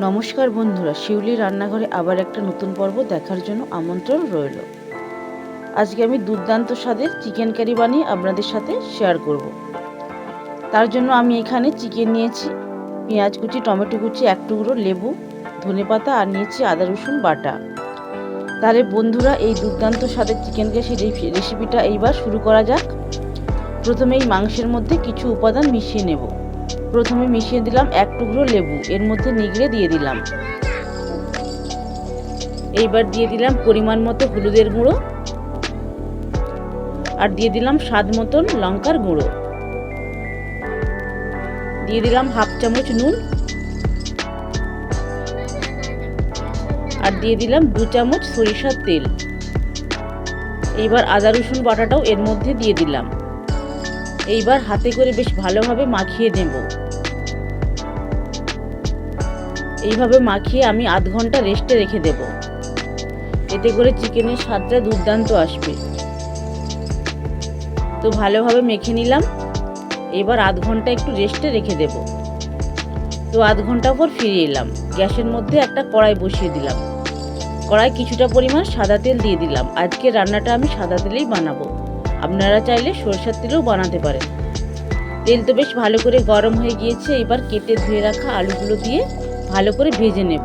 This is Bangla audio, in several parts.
নমস্কার বন্ধুরা, শিউলি রান্নাঘরে আবার একটা নতুন পর্ব দেখার জন্য আমন্ত্রণ রইল। আজকে আমি দুর্দান্ত স্বাদের চিকেন কারি বানিয়ে আপনাদের সাথে শেয়ার করব। তার জন্য আমি এখানে চিকেন নিয়েছি, পেঁয়াজ কুচি, টমেটো কুচি, এক টুকরো লেবু, ধনে পাতা আর নিয়েছি আদা রসুন বাটা। তাহলে বন্ধুরা, এই দুর্দান্ত স্বাদের চিকেন কাশি রেসিপিটা এইবার শুরু করা যাক। প্রথমে এই মাংসের মধ্যে কিছু উপাদান মিশিয়ে নেব। প্রথমে মিশিয়ে দিলাম এক টুকরো লেবু, এর মধ্যে নিগড়ে দিয়ে দিলাম। এইবার দিয়ে দিলাম পরিমাণ মতো হলুদের গুঁড়ো আর দিয়ে দিলাম স্বাদ মতন লঙ্কার গুঁড়ো। দিয়ে দিলাম হাফ চামচ নুন আর দিয়ে দিলাম দু চামচ সরিষার তেল। এইবার আদা রসুন বাটাটাও এর মধ্যে দিয়ে দিলাম। এইবার হাতে করে বেশ ভালোভাবে মাখিয়ে নেব। এইভাবে মাখিয়ে আমি আধ ঘণ্টা রেস্টে রেখে দেব। এতে করে চিকেনের স্বাদটা দুর্দান্ত আসবে। তো ভালোভাবে মেখে নিলাম। এবার আধ ঘণ্টা একটু রেস্টে রেখে দেব। তো আধ ঘণ্টা পর ফিরে এলাম। গ্যাসের মধ্যে একটা কড়াই বসিয়ে দিলাম। কড়াই কিছুটা পরিমাণ সাদা তেল দিয়ে দিলাম। আজকে রান্নাটা আমি সাদা তেলেই বানাবো। আপনারা চাইলে সরষের তেলও বানাতে পারেন। তেল তো বেশ ভালো করে গরম হয়ে গিয়েছে, এবার কেটে ধুয়ে রাখা আলুগুলো দিয়ে ভালো করে ভেজে নেব।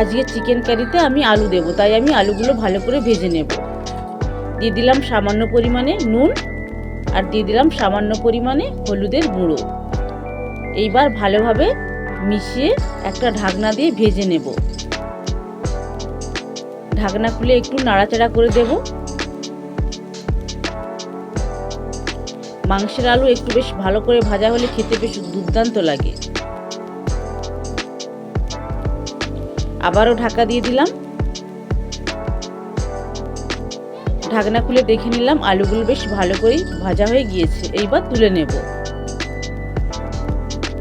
আজকে চিকেন কারিতে আমি আলু দেব, তাই আমি আলুগুলো ভালো করে ভেজে নেব। দিয়ে দিলাম সামান্য পরিমাণে নুন আর দিয়ে দিলাম সামান্য পরিমাণে হলুদের গুঁড়ো। এইবার ভালোভাবে মিশিয়ে একটা ঢাকনা দিয়ে ভেজে নেব। ঢাকনা খুলে একটু নাড়াচাড়া করে দেব। মাংসের আলু একটু বেশ ভালো করে ভাজা হলে খেতে বেশ দুর্দান্ত লাগে। আবারও ঢাকা দিয়ে দিলাম। ঢাকনা খুলে দেখে নিলাম আলুগুলো বেশ ভালো করেই ভাজা হয়ে গিয়েছে। এইবার তুলে নেব।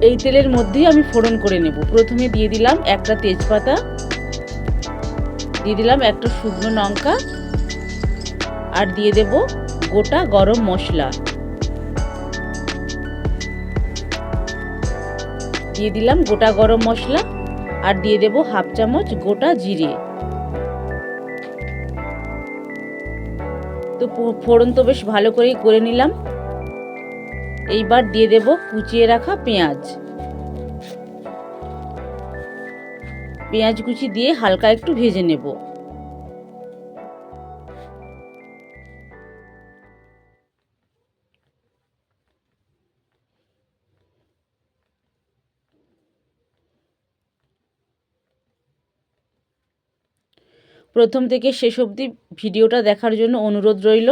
এই তেলের মধ্যেই আমি ফোড়ন করে নেব। প্রথমে দিয়ে দিলাম একটা তেজপাতা, দিয়ে দিলাম একটা শুকনো লঙ্কা, আর দিয়ে দেব গোটা গরম মশলা। দিয়ে দিলাম গোটা গরম মশলা, আর দিয়ে দেব হাফ চামচ গোটা জিরে। তো ফোড়ন তো বেশ ভালো করেই করে নিলাম। এইবার দিয়ে দেব কুচিয়ে রাখা পেঁয়াজ। পেঁয়াজ কুচি দিয়ে হালকা একটু ভেজে নেব। প্রথম থেকে শেষ অবধি ভিডিওটা দেখার জন্য অনুরোধ রইল।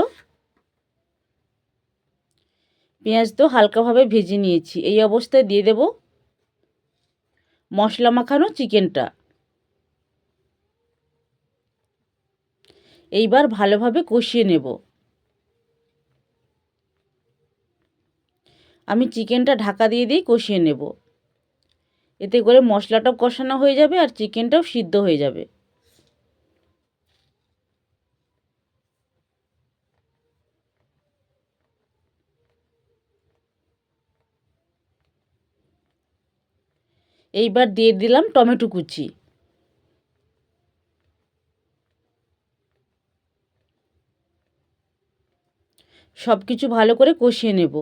পেঁয়াজ তো হালকাভাবে ভেজে নিয়েছি। এই অবস্থায় দিয়ে দেব মশলা মাখানো চিকেনটা। এইবার ভালোভাবে কষিয়ে নেব। আমি চিকেনটা ঢাকা দিয়ে দিয়েই কষিয়ে নেব। এতে করে মশলাটাও কষানো হয়ে যাবে আর চিকেনটাও সিদ্ধ হয়ে যাবে। এইবার দিয়ে দিলাম টমেটো কুচি। সব কিছু ভালো করে কষিয়ে নেব।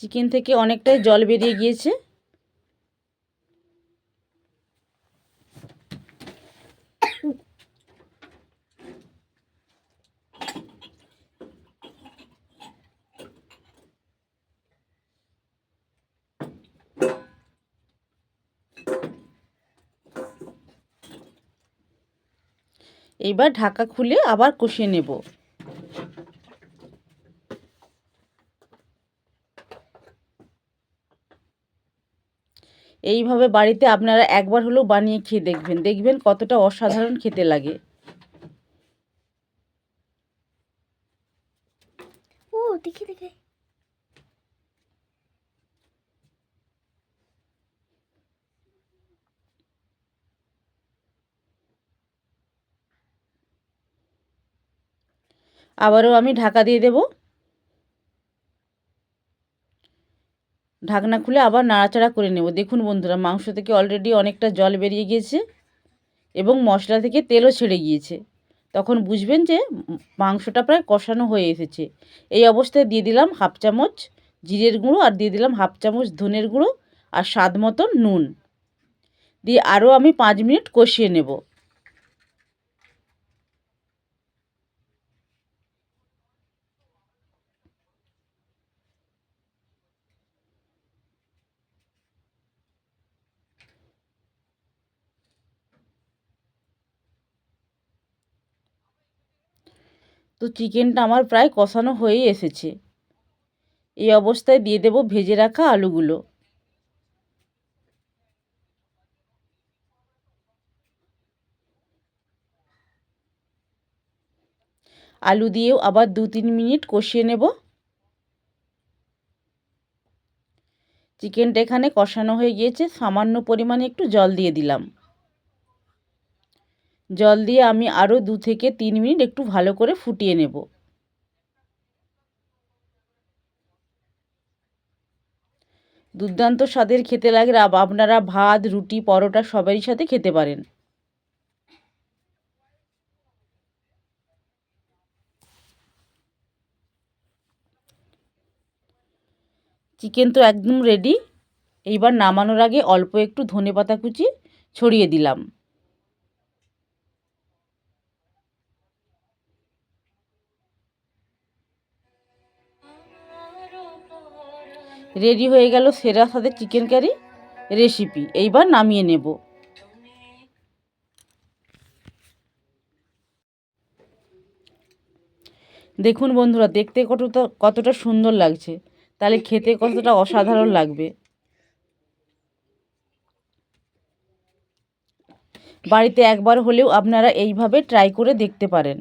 চিকেন থেকে অনেকটাই জল বেরিয়ে গিয়েছে। এইবার ঢাকা খুলে আবার কষিয়ে নেব। এইভাবে বাড়িতে আপনারা একবার হলেও বানিয়ে খেয়ে দেখবেন। দেখবেন কতটা অসাধারণ খেতে লাগে ও দেখি দেখি আবারও আমি ঢাকা দিয়ে দেব। ঢাকনা খুলে আবার নাড়াচাড়া করে নেব। দেখুন বন্ধুরা, মাংস থেকে অলরেডি অনেকটা জল বেরিয়ে গিয়েছে এবং মশলা থেকে তেলও ছেড়ে গিয়েছে। তখন বুঝবেন যে মাংসটা প্রায় কষানো হয়ে এসেছে। এই অবস্থায় দিয়ে দিলাম হাফ চামচ জিরের গুঁড়ো আর দিয়ে দিলাম হাফ চামচ ধনের গুঁড়ো আর স্বাদ মতন নুন। দিয়ে আরও আমি পাঁচ মিনিট কষিয়ে নেব। তো চিকেনটা আমার প্রায় কষানো হয়েই এসেছে। এই অবস্থায় দিয়ে দেব ভেজে রাখা আলুগুলো। আলু দিয়েও আবার দু তিন মিনিট কষিয়ে নেব। চিকেনটা এখানে কষানো হয়ে গিয়েছে, সামান্য পরিমাণে একটু জল দিয়ে দিলাম। জল দিয়ে আমি আরও দু থেকে তিন মিনিট একটু ভালো করে ফুটিয়ে নেব। দুর্দান্ত স্বাদের খেতে লাগে আপনারা ভাত, রুটি, পরোটা সবারই সাথে খেতে পারেন। চিকেন তো একদম রেডি এইবার নামানোর আগে অল্প একটু ধনে পাতা কুচি ছড়িয়ে দিলাম। রেডি হয়ে গেল সেরা সাথে চিকেন কারি রেসিপি এইবার নামিয়ে নেব। দেখুন বন্ধুরা, দেখতে কতটা কতটা সুন্দর লাগছে। তাহলে খেতে কতটা অসাধারণ লাগবে। বাড়িতে একবার হলেও আপনারা এইভাবে ট্রাই করে দেখতে পারেন।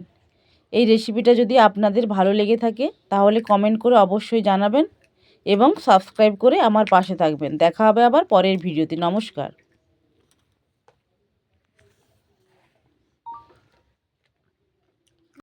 এই রেসিপিটা যদি আপনাদের ভালো লেগে থাকে, তাহলে কমেন্ট করে অবশ্যই জানাবেন। এবং সাবস্ক্রাইব করে আমার পাশে থাকবেন। দেখা হবে আবার পরের ভিডিওতে নমস্কার।